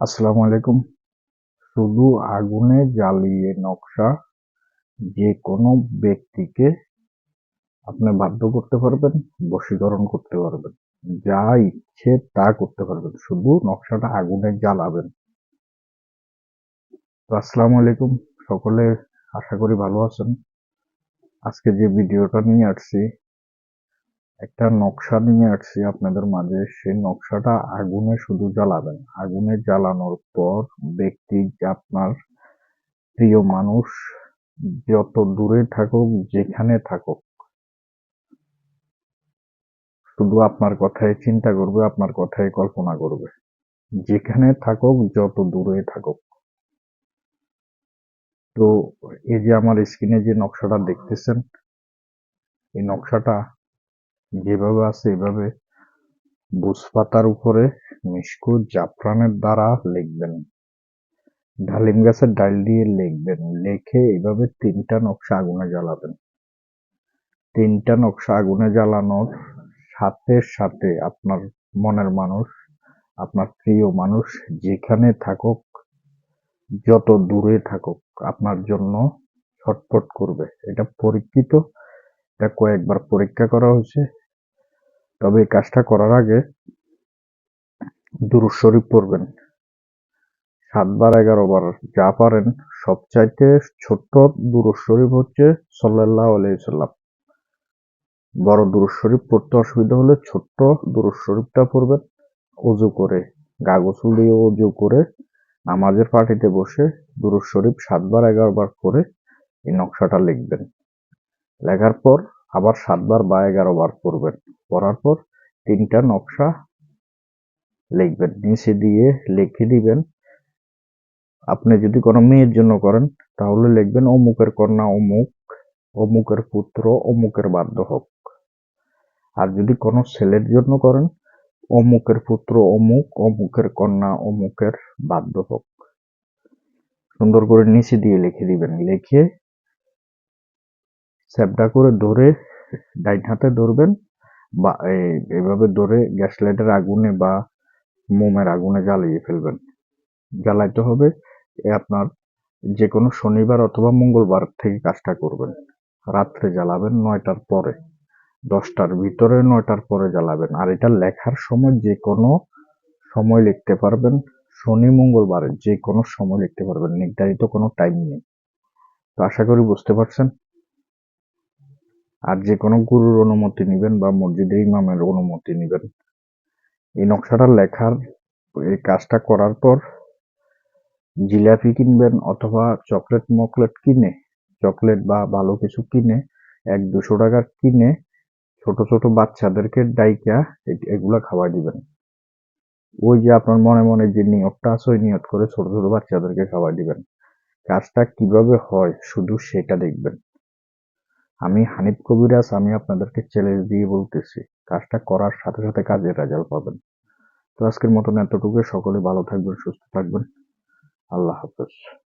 আসসালামু আলাইকুম। শুধু আগুনে জ্বালিয়ে নকশা যে কোনো ব্যক্তিকে আপনি বাধ্য করতে পারবেন, বশীকরণ করতে পারবেন, যা ইচ্ছে তা করতে পারবেন, শুধু নকশাটা আগুনে জ্বালাবেন। তো আসসালামু আলাইকুম, সকলে আশা করি ভালো আছেন। আজকে যে ভিডিওটা নিয়ে আসছি একটা নকশা নিয়ে আসছি আপনাদের মাঝে। সেই নকশাটা আগুনে শুধু জ্বালাবেন। আগুনে জ্বালানোর পর ব্যক্তি আপনার প্রিয় মানুষ, যত দূরে থাকুক, যেখানে থাকুক, শুধু আপনার কথাই চিন্তা করবে, আপনার কথাই কল্পনা করবে। যেখানে থাকুক, যত দূরে থাকুক। তো এই যে আমার স্ক্রিনে যে নকশাটা দেখতেছেন, এই নকশাটা যেভাবে আছে এভাবে বুঝপাতার উপরে মিশকু জাফরানের দ্বারা লিখবেন। ডালিম গাছের ডাল দিয়ে লিখবেন। লেখে এভাবে তিনটা নকশা আগুনে জ্বালাবেন। তিনটা নকশা আগুনে জ্বালানোর সাথে সাথে আপনার মনের মানুষ, আপনার প্রিয় মানুষ যেখানে থাকুক, যত দূরে থাকুক, আপনার জন্য ছটফট করবে। এটা পরীক্ষিত, এটা কয়েকবার পরীক্ষা করা হয়েছে। তবে এই কাজটা করার আগে দুরুদ শরীফ পড়বেন। সাতবার এগারো বার যা পারেন, সবচাইতে ছোট্ট দুরুদ শরীফ হচ্ছে সাল্লাহ আলাইসাল্লাম বড় দুরুদ শরীফ পড়তে অসুবিধা হলে ছোট্ট দুরুদ শরীফটা পড়বেন। অজু করে গা গোসল দিয়ে অজু করে নামাজের পার্টিতে বসে দুরুদ শরীফ সাতবার এগারো বার করে এই নকশাটা লিখবেন। লেখার পর আবার সাতবার বা এগারো বার পড়বেন। পড়ার পর তিনটা নকশা লিখবেন, নিচে দিয়ে লিখে দিবেন। আপনি যদি কোনো মেয়ের জন্য করেন, তাহলে লিখবেন, অমুকের কন্যা অমুক, অমুকের পুত্র অমুকের বাধ্য হোক। আর যদি কোনো ছেলের জন্য করেন, অমুকের পুত্র অমুক, অমুকের কন্যা অমুকের বাধ্য হোক। সুন্দর করে নিচে দিয়ে লিখে দিবেন। লিখে স্যাপটা করে ধরে ডাইন হাতে ধরবেন। বা এভাবে ধরে গ্যাস লাইটের আগুনে বা মোমের আগুনে জ্বালিয়ে ফেলবেন। জ্বালাইতে হবে আপনার যে কোনো শনিবার অথবা মঙ্গলবার থেকে কাজটা করবেন। রাত্রে জ্বালাবেন নয়টার পরে। দশটার ভিতরে নয়টার পরে জ্বালাবেন। আর এটা লেখার সময় যে কোনো সময় লিখতে পারবেন। শনি, মঙ্গলবারে যে কোনো সময় লিখতে পারবেন। নির্ধারিত কোনো টাইম নেই। তো আশা করি বুঝতে পারছেন? আর যে কোনো গুরুর অনুমতি নেবেন বা মসজিদের ইমামের অনুমতি নেবেন। এই নকশাটা লেখার, এই কাজটা করার পর জিলাপি কিনবেন অথবা চকলেট মকলেট কিনে, চকলেট বা ভালো কিছু কিনে, এক দুশো টাকার কিনে ছোট ছোট বাচ্চাদেরকে ডাইকা এগুলা খাওয়াই দিবেন। ওই যে আপনার মনে মনে যে নিয়তটা আছে, ওই নিয়ত করে ছোট ছোট বাচ্চাদেরকে খাওয়াই দিবেন। কাজটা কীভাবে হয়, শুধু সেটা দেখবেন। আমি হানিফ কবিরাজ, আমি আপনাদেরকে চ্যালেঞ্জ দিয়ে বলতেছি, কাজটা করার সাথে সাথে কাজের রেজাল্ট পাবেন। তো আজকের মতন এতটুকু সকলে ভালো থাকবেন, সুস্থ থাকবেন। আল্লাহ হাফেজ।